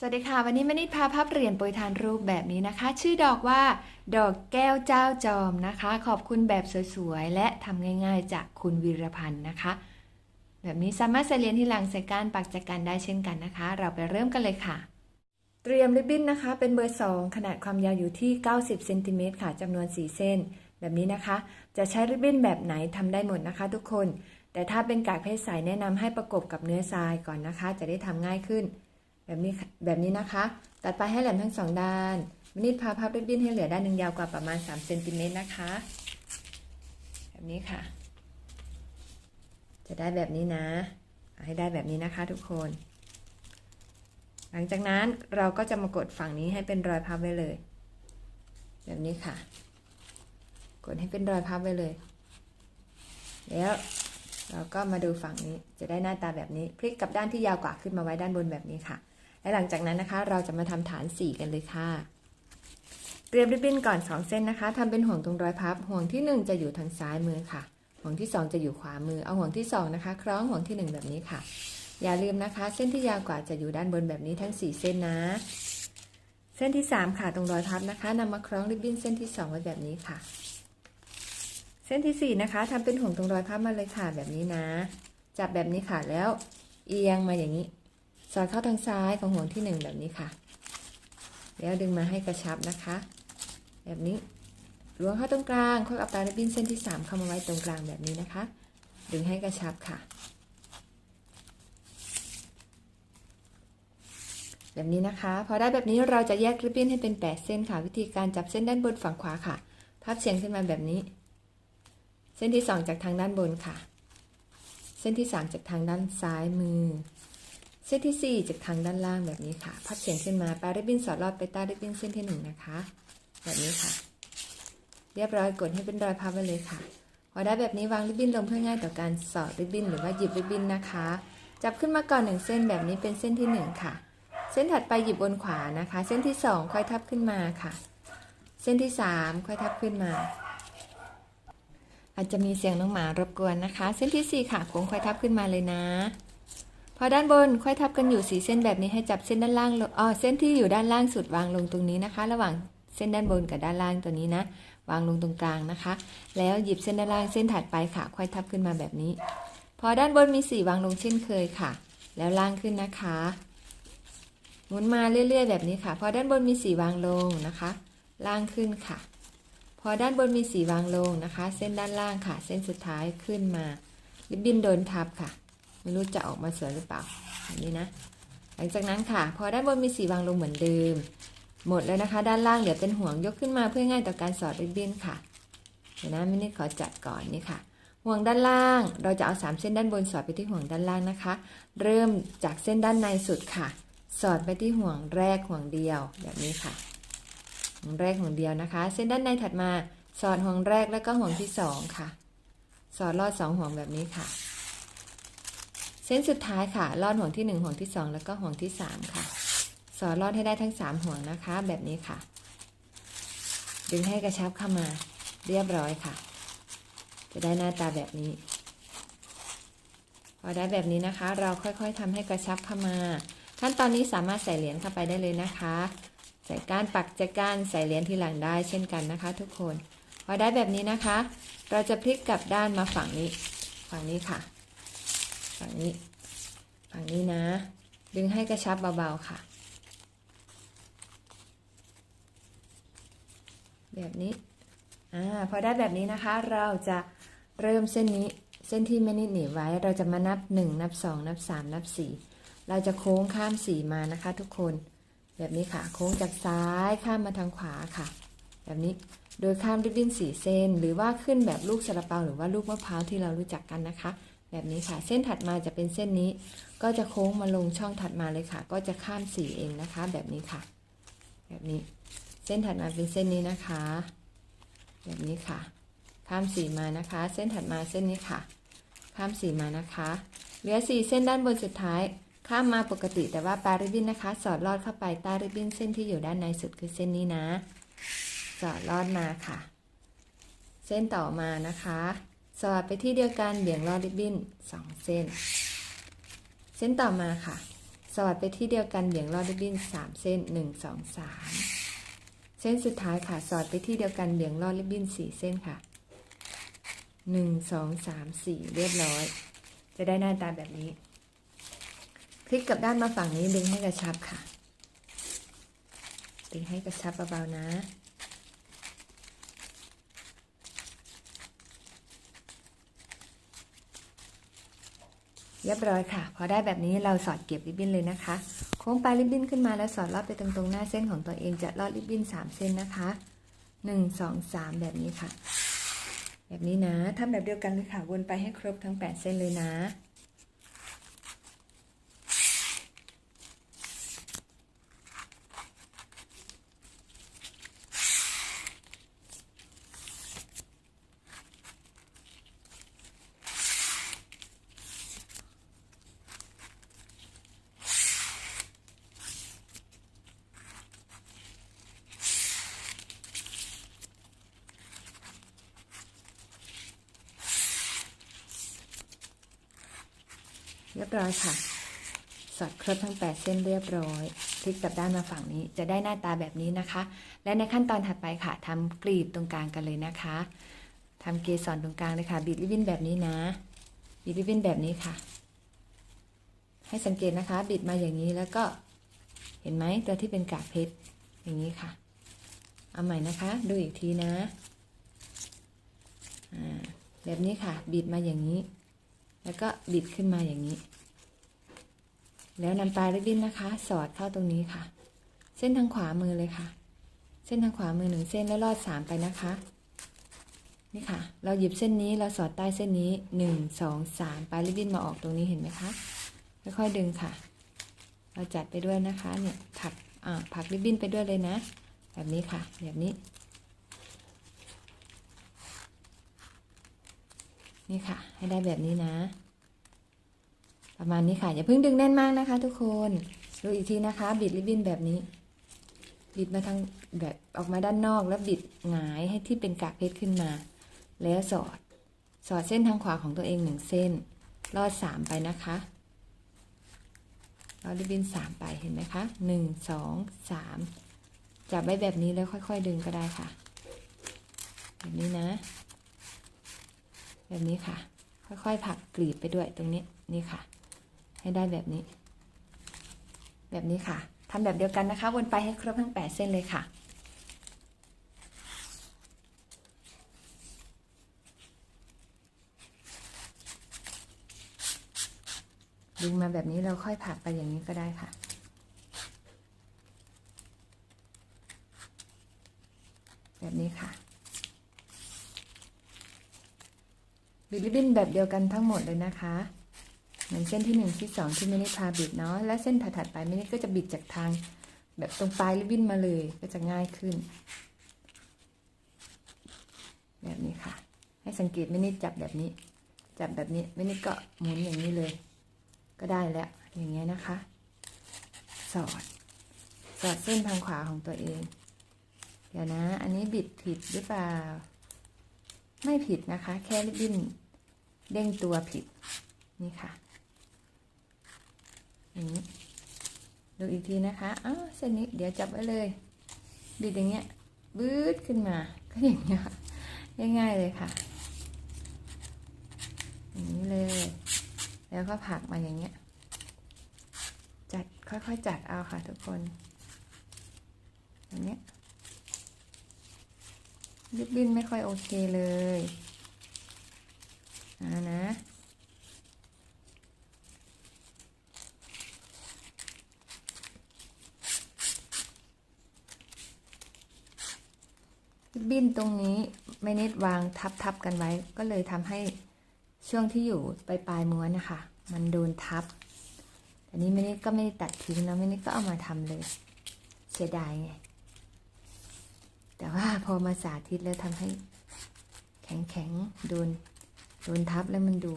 สวัสดีค่ะ วันนี้มณิดพาภาพเรียนโปรยทานรูปแบบนี้นะคะ ชื่อดอกว่า ดอกแก้วเจ้าจอมนะคะ ขอบคุณแบบสวยๆ และทำง่ายๆ จากคุณวีรพันธ์นะคะ แบบนี้สามารถใส่เหรียญที่หลังใส่ก้านปักจักกันได้เช่นกันนะคะ เราไปเริ่มกันเลยค่ะ เตรียมริบบิ้นนะคะ เป็นเบอร์ 2 ขนาดความยาวอยู่ที่ 90เซนติเมตรค่ะจำนวน 4 เส้น แบบนี้นะคะ จะใช้ริบบิ้นแบบไหนทำได้หมดนะคะ ทุกคน แต่ถ้าเป็นกากเพชรใสแนะนำให้ประกบกับเนื้อทรายก่อนนะคะ จะได้ทำง่ายขึ้น แบบนี้แบบนี้นะคะ ตัดไปให้แหลมทั้งสองด้านมนิดพาพับริบบิ้นให้เหลือด้านหนึ่งยาวกว่าประมาณ3เซนติเมตรนะคะ แบบนี้ค่ะ จะได้แบบนี้นะ ให้ได้แบบนี้นะคะทุกคน หลังจากนั้นเราก็จะมากดฝั่งนี้ให้เป็นรอยพับไว้เลย แบบนี้ค่ะ กดให้เป็นรอยพับไว้เลย แล้วเราก็มาดูฝั่งนี้ จะได้หน้าตาแบบนี้ พลิกกับด้านที่ยาวกว่าขึ้นมาไว้ด้านบนแบบนี้ค่ะ และหลังจากนั้นนะคะ เราจะมาทำฐาน 4 กันเลยค่ะเตรียมริบบิ้นก่อน 2 เส้นนะคะทำเป็นห่วงตรงรอยพับ ห่วงที่ 1 จะอยู่ทางซ้ายมือค่ะ ห่วงที่ 2 จะอยู่ขวามือ เอาห่วงที่ 2 นะคะ คล้องห่วงที่ 1 แบบนี้ค่ะ อย่าลืมนะคะ เส้นที่ยาวกว่าจะอยู่ด้านบนแบบนี้ทั้ง 4 เส้นนะ เส้นที่ 3 ค่ะตรงรอยพับนะคะนำมาคล้องริบบิ้นเส้นที่ 2 ไว้แบบนี้ค่ะ เส้นที่ 4 นะคะทำเป็นห่วงตรงรอยพับมาเลยค่ะแบบนี้นะ จับแบบนี้ค่ะแล้วเอียงมาอย่างนี้ สอดเข้าทางซ้ายของห่วงที่ 1 แบบนี้ค่ะ แล้วดึงมาให้กระชับนะคะ แบบนี้ล้วงเข้าตรงกลางค่อยเอาปลายริบบิ้นเส้นที่ 3 เข้ามาไว้ตรงกลางแบบนี้นะคะ ดึงให้กระชับค่ะ แบบนี้นะคะ พอได้แบบนี้เราจะแยกริบบิ้นให้เป็น 8 เส้นค่ะ วิธีการจับเส้นด้านบนฝั่งขวาค่ะพับเฉียงขึ้นมาแบบนี้ เส้นที่ 2 จากทางด้านบนค่ะ เส้นที่ 3 จากทางด้านซ้ายมือ เส้นที่ 4 จากทางด้านล่างแบบนี้ค่ะ พับเฉียงขึ้นมาปลายริบบิ้นสอดลอดไปใต้ริบบิ้นเส้นที่ 1 นะคะ แบบนี้ค่ะ เรียบร้อยกดให้เป็นรอยพับไปเลยค่ะ พอได้แบบนี้วางริบบิ้นลงเพื่อง่ายต่อการสอดริบบิ้นหรือว่าหยิบริบบิ้นนะคะ จับขึ้นมาก่อนหนึ่งเส้นแบบนี้เป็นเส้นที่ 1 ค่ะ เส้นถัดไปหยิบบนขวานะคะ เส้นที่ 2 ค่อยทับขึ้นมาค่ะ เส้นที่ 3 ค่อยทับขึ้นมา อาจจะมีเสียงน้องหมารบกวนนะคะ เส้นที่ 4 ค่ะโค้งค่อยทับขึ้นมาเลยนะ พอด้านบนค่อยทับกันอยู่สีเส้นแบบนี้ให้จับเส้นด้านล่างอ๋อเส้นที่อยู่ด้านล่างสุดวางลงตรงนี้นะคะ ระหว่างเส้นด้านบนกับด้านล่างตัวนี้นะ วางลงตรงกลางนะคะ แล้วหยิบเส้นด้านล่างเส้นถัดไปค่ะ ค่อยทับขึ้นมาแบบนี้ พอด้านบนมีสีวางลงเช่นเคยค่ะ แล้วล่างขึ้นนะคะหมุนมาเรื่อย ๆ แบบนี้ค่ะ พอด้านบนมีสีวางลงนะคะ ล่างขึ้นค่ะ พอด้านบนมีสีวางลงนะคะ เส้นด้านล่างค่ะ เส้นสุดท้ายขึ้นมาริบบิ้นโดนทับค่ะ ไม่รู้จะออกมาสวยหรือเปล่าแบบนี้นะ หลังจากนั้นค่ะ พอด้านบนมีสีวางลงเหมือนเดิม หมดแล้วนะคะ ด้านล่างเหลือเป็นห่วงยกขึ้นมาเพื่อง่ายต่อการสอดริบบิ้นค่ะเดี๋ยวนะม่ได้ขอจัดก่อนนี่ค่ะ ห่วงด้านล่าง เราจะเอาสามเส้นด้านบนสอดไปที่ห่วงด้านล่างนะคะ เริ่มจากเส้นด้านในสุดค่ะ สอดไปที่ห่วงแรกห่วงเดียวแบบนี้ค่ะ ห่วงแรกห่วงเดียวนะคะ เส้นด้านในถัดมา สอดห่วงแรกแล้วก็ห่วงที่สองค่ะ สอดลอดสองห่วงแบบนี้ค่ะ เส้นสุดท้ายค่ะลอดห่วงที่หนึ่งห่วงที่สองแล้วก็ห่วงที่สามค่ะ สอดลอดให้ได้ทั้งสามห่วงนะคะ แบบนี้ค่ะ ดึงให้กระชับเข้ามาเรียบร้อยค่ะ จะได้หน้าตาแบบนี้ พอได้แบบนี้นะคะ เราค่อยๆทำให้กระชับเข้ามา ขั้นตอนนี้สามารถใส่เหรียญเข้าไปได้เลยนะคะ ใส่ก้านปักจะก้านใส่เหรียญที่หลังได้เช่นกันนะคะ ทุกคน พอได้แบบนี้นะคะ เราจะพลิกกลับด้านมาฝั่งนี้ ฝั่งนี้ค่ะ ฝั่งนี้ ฝั่งนี้นะ ดึงให้กระชับเบาๆค่ะ แบบนี้ อ่า พอได้แบบนี้นะคะ เราจะเริ่มเส้นนี้เส้นที่ไม่นิดหนีไว้ เราจะมานับ 1 นับ 2 นับ 3 นับ 4 เราจะโค้งข้ามสีมานะคะ ทุกคน แบบนี้ค่ะ โค้งจากซ้ายข้ามมาทางขวาค่ะ แบบนี้ โดยข้ามริบบิ้นสีเส้น หรือว่าขึ้นแบบลูกซาลาเปาหรือว่าลูกมะพร้าวที่เรารู้จักกันนะคะ แบบนี้ค่ะ เส้นถัดมาจะเป็นเส้นนี้ ก็จะโค้งมาลงช่องถัดมาเลยค่ะ ก็จะข้ามสีเองนะคะ แบบนี้ค่ะ แบบนี้ เส้นถัดมาเป็นเส้นนี้นะคะ แบบนี้ค่ะ ข้ามสีมานะคะ เส้นถัดมาเส้นนี้ค่ะ ข้ามสีมานะคะ เหลือสี่เส้นด้านบนสุดท้าย ข้ามมาปกติแต่ว่าปลายริบบิ้นนะคะ สอดลอดเข้าไปใต้ริบบิ้นเส้นที่อยู่ด้านในสุดคือเส้นนี้นะ สอดลอดมาค่ะ เส้นต่อมานะคะ สอดไปที่เดียวกันเบี่ยงลอดริบบิ้นสองเส้น เส้นต่อมาค่ะสอดไปที่เดียวกันเบี่ยงรอดริบบิ้นสามเส้นหนึ่งสองสามเส้นสุดท้ายค่ะ สอดไปที่เดียวกันเบี่ยงรอดริบบิ้นสี่เส้นค่ะหนึ่งสองสามสี่เรียบร้อย จะได้หน้าตาแบบนี้พลิกกลับด้านมาฝั่งนี้ดึงให้กระชับค่ะ ดึงให้กระชับเบาๆนะ เรียบร้อยค่ะ พอได้แบบนี้เราสอดเก็บริบบิ้นเลยนะคะ โค้งปลายริบบิ้นขึ้นมาแล้วสอดลอดไปตรงๆหน้าเส้นของตัวเองจะลอดริบบิ้น3 เส้นนะคะ1 2 3 แบบนี้ค่ะ แบบนี้นะทำแบบเดียวกันเลยค่ะ วนไปให้ครบทั้ง 8 เส้นเลยนะ เรียบร้อยค่ะ สอดครบทั้ง 8 เส้นเรียบร้อยพลิกกลับด้านมาฝั่งนี้จะได้หน้าตาแบบนี้นะคะ และในขั้นตอนถัดไปค่ะทำกลีบตรงกลางกันเลยนะคะทำเกสรตรงกลางเลยค่ะบิดริบบิ้นแบบนี้นะบิดริบบิ้นแบบนี้ค่ะ ให้สังเกตนะคะบิดมาอย่างนี้แล้วก็เห็นไหมตัวที่เป็นกากเพชรอย่างนี้ค่ะ เอาใหม่นะคะ ดูอีกทีนะอ่าแบบนี้ค่ะบิดมาอย่างนี้ แล้วก็บิดขึ้นมาอย่างนี้ แล้วนำปลายริบบิ้นนะคะ สอดเข้าตรงนี้ค่ะ เส้นทางขวามือเลยค่ะ เส้นทางขวามือหนึ่งเส้นแล้วลอดสามไปนะคะ นี่ค่ะ เราหยิบเส้นนี้เราสอดใต้เส้นนี้หนึ่งสองสามปลายริบบิ้นมาออกตรงนี้เห็นไหมคะค่อยๆดึงค่ะ เราจัดไปด้วยนะคะ เนี่ยถักอ่าผักริบบิ้นไปด้วยเลยนะ แบบนี้ค่ะ แบบนี้ นี่ค่ะ ให้ได้แบบนี้นะ ประมาณนี้ค่ะ อย่าเพิ่งดึงแน่นมากนะคะ ทุกคนดูอีกทีนะคะ บิดริบบิ้นแบบนี้ บิดมาทางแบบออกมาด้านนอกแล้วบิดหงายให้ที่เป็นกากเพชรขึ้นมา แล้วสอด สอดเส้นทางขวาของตัวเองหนึ่งเส้น ลอดสามไปนะคะลอดริบบิ้นสามไปเห็นไหมคะหนึ่งสองสามจับไว้แบบนี้แล้วค่อย ๆ ดึงก็ได้ค่ะ แบบนี้นะ แบบนี้ค่ะ ค่อยๆผักกลีบไปด้วยตรงนี้นี่ค่ะ ให้ได้แบบนี้ แบบนี้ค่ะทำแบบเดียวกันนะคะ วนไปให้ครบทั้ง8เส้นเลยค่ะดึงมาแบบนี้เราค่อยผักไปอย่างนี้ก็ได้ค่ะ แบบนี้ค่ะ บิดริบบิ้นแบบเดียวกันทั้งหมดเลยนะคะเหมือนเส้นที่หนึ่งที่สองที่ไม่ได้พาบิดเนาะและเส้นถัดๆไปไม่ได้ก็จะบิดจากทางแบบตรงปลายริบบิ้นมาเลยก็จะง่ายขึ้น แบบนี้ค่ะ ให้สังเกตไม่นิดจับแบบนี้ จับแบบนี้ไม่นิดก็หมุนอย่างนี้เลย ก็ได้แล้วอย่างเงี้ยนะคะ สอด สอดเส้นทางขวาของตัวเอง เดี๋ยวนะ อันนี้บิดผิดหรือเปล่า ไม่ผิดนะคะ แค่ริบบิ้นเด้งตัวผิด นี่ค่ะอย่างนี้ดูอีกทีนะคะอ้าวเส้นนี้เดี๋ยวจับไว้เลยบิดอย่างเงี้ยบืดขึ้นมา ก็อย่างเงี้ยง่ายๆเลยค่ะ อย่างนี้เลย แล้วก็ผักมาอย่างเงี้ย จัดค่อยๆจัดเอาค่ะทุกคนอย่างเงี้ย ริบบิ้นไม่ค่อยโอเคเลยนะนะ ริบบิ้นตรงนี้ไม่นิดวางทับทับกันไว้ ก็เลยทำให้ช่วงที่อยู่ปลายปลายม้วนนะคะ มันโดนทับ แต่นี้ไม่นิดก็ไม่ได้ตัดทิ้งนะไม่นิดก็เอามาทำเลย เสียดายไง แต่ว่าพอมาสาธิตแล้วทำให้แข็งแข็งโดนโดนทับแล้วมันดู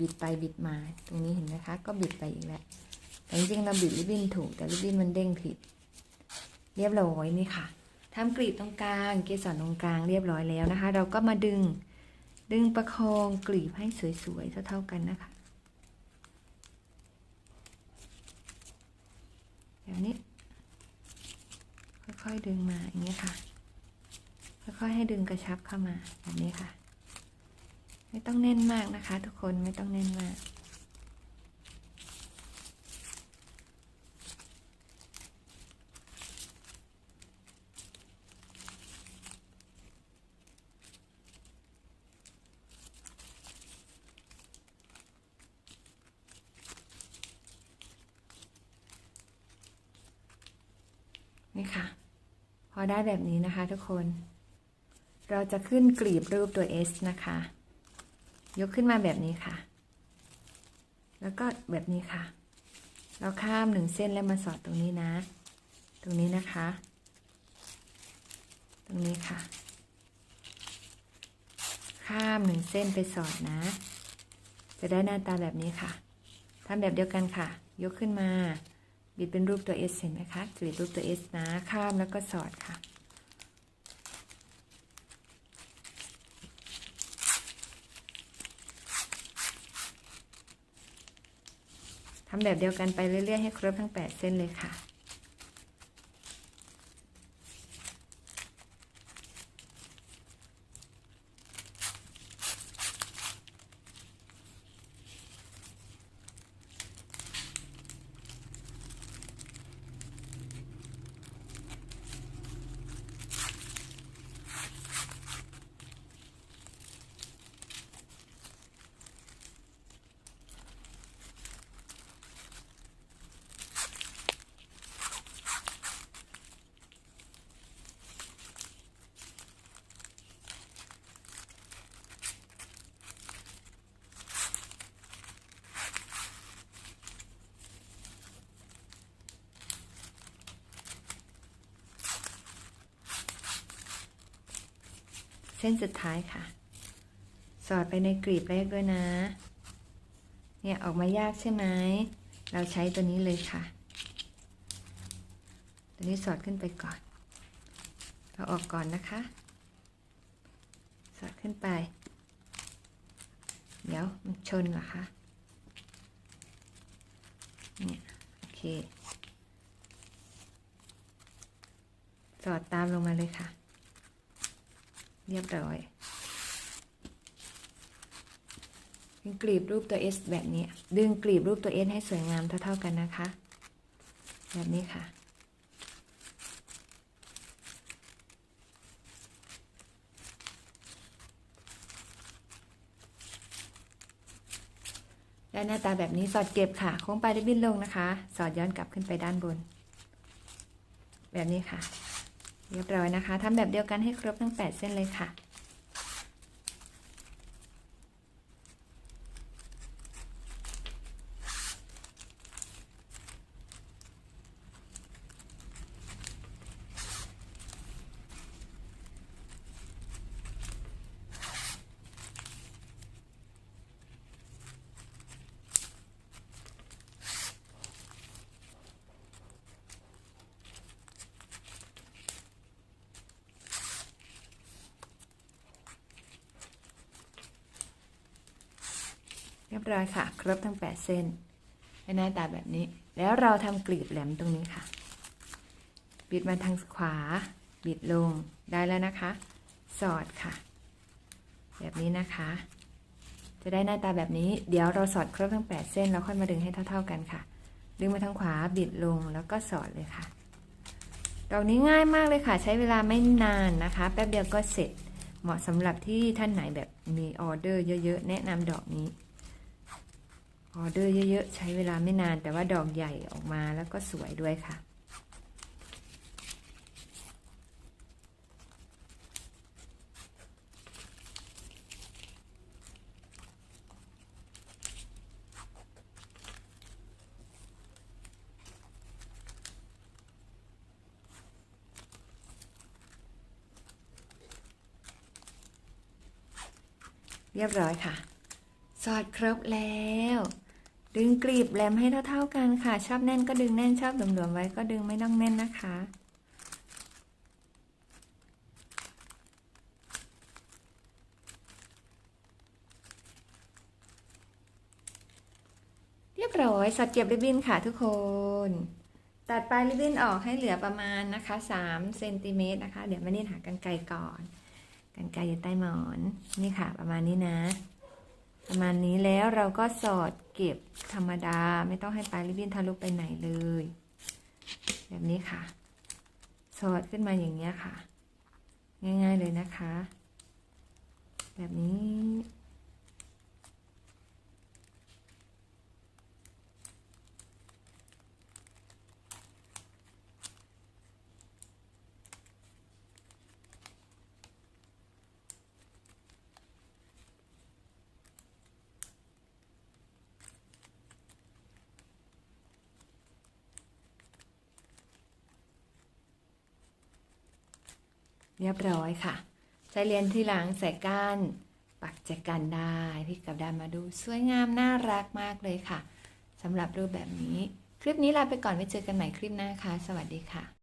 บิดไปบิดมา ตรงนี้เห็นไหมคะ ก็บิดไปอีกแล้วแต่จริงๆเราบิดริบบิ้นถูกแต่ริบบิ้นมันเด้งผิด เรียบร้อยนี่ค่ะทำกรีบตรงกลางเกสรตรงกลางเรียบร้อยแล้วนะคะ เราก็มาดึงดึงประคองกลีบให้สวยๆเท่าๆกันนะคะแบบนี้ ค่อยๆดึงมาอย่างนี้ยค่ะ ค่อยๆให้ดึงกระชับเข้ามาแบบนี้ค่ะ ไม่ต้องแน่นมากนะคะ ทุกคนไม่ต้องแน่นมาก นี่ค่ะ พอได้แบบนี้นะคะทุกคน เราจะขึ้นกลีบรูปตัว S นะคะ ยกขึ้นมาแบบนี้ค่ะ แล้วก็แบบนี้ค่ะ เราข้ามหนึ่งเส้นแล้วมาสอดตรงนี้นะ ตรงนี้นะคะ ตรงนี้ค่ะ ข้ามหนึ่งเส้นไปสอดนะ จะได้หน้าตาแบบนี้ค่ะทำแบบเดียวกันค่ะ ยกขึ้นมา บิดเป็นรูปตัว S เห็นไหมคะกรีดรูปตัว S นะ ข้ามแล้วก็สอดค่ะ ทำแบบเดียวกันไปเรื่อยๆให้ครบทั้ง 8 เส้นเลยค่ะ ส้นสุดท้ายค่ะ สอดไปในกลีบแรกด้วยนะ เนี่ยออกมายากใช่ไหม เราใช้ตัวนี้เลยค่ะ ตัวนี้สอดขึ้นไปก่อน เราออกก่อนนะคะ สอดขึ้นไป เดี๋ยวมันชนเหรอคะ เนี่ยโอเค สอดตามลงมาเลยค่ะ เรียบร้อยดึงกลีบรูปตัว S แบบนี้ ดึงกลีบรูปตัว S ให้สวยงามเท่าๆกันนะคะ แบบนี้ค่ะ ได้หน้าตาแบบนี้สอดเก็บค่ะ โค้งปลายริบบิ้นลงนะคะ สอดย้อนกลับขึ้นไปด้านบน แบบนี้ค่ะ เรียบร้อยนะคะทำแบบเดียวกันให้ครบทั้ง 8 เส้นเลยค่ะ รียบร้อยค่ะ ครบทั้ง 8 เส้นในหน้าตาแบบนี้ แล้วเราทำกลีบแหลมตรงนี้ค่ะ บิดมาทางขวา บิดลงได้แล้วนะคะ สอดค่ะ แบบนี้นะคะ จะได้หน้าตาแบบนี้ เดี๋ยวเราสอดครบทั้ง 8 เส้นแล้วค่อยมาดึงให้เท่า ๆกันค่ะ ดึงมาทางขวา บิดลงแล้วก็สอดเลยค่ะ ดอกนี้ง่ายมากเลยค่ะ ใช้เวลาไม่นานนะคะ แป๊บเดียวก็เสร็จ เหมาะสำหรับที่ท่านไหนแบบมีออเดอร์เยอะๆ แนะนำดอกนี้ ออเดอร์เยอะๆ ใช้เวลาไม่นานแต่ว่าดอกใหญ่ออกมาแล้วก็สวยด้วยค่ะ เรียบร้อยค่ะ สอดครบแล้ว ดึงกลีบแหลมให้เท่าๆกันค่ะ ชอบแน่นก็ดึงแน่นชอบหลวมๆไว้ก็ดึงไม่ต้องแน่นนะคะ เรียบร้อยสอดเก็บริบบิ้นค่ะทุกคน ตัดปลายริบบิ้นออกให้เหลือประมาณนะคะ3เซนติเมตรนะคะ เดี๋ยวมานี่หากันไกรก่อน กันไกรอยู่ใต้หมอน นี่ค่ะประมาณนี้นะ ประมาณนี้แล้วเราก็สอดเก็บธรรมดา ไม่ต้องให้ปลายริบบิ้นทะลุไปไหนเลย แบบนี้ค่ะ สอดขึ้นมาอย่างเงี้ยค่ะ ง่ายๆเลยนะคะ แบบนี้ เรียบร้อยค่ะ ใช้เรียนที่หลังใส่ก้านปักแจกันได้พี่กับดานมาดูสวยงามน่ารักมากเลยค่ะสำหรับรูปแบบนี้ คลิปนี้ลาไปก่อนไว้เจอกันใหม่คลิปหน้าค่ะ สวัสดีค่ะ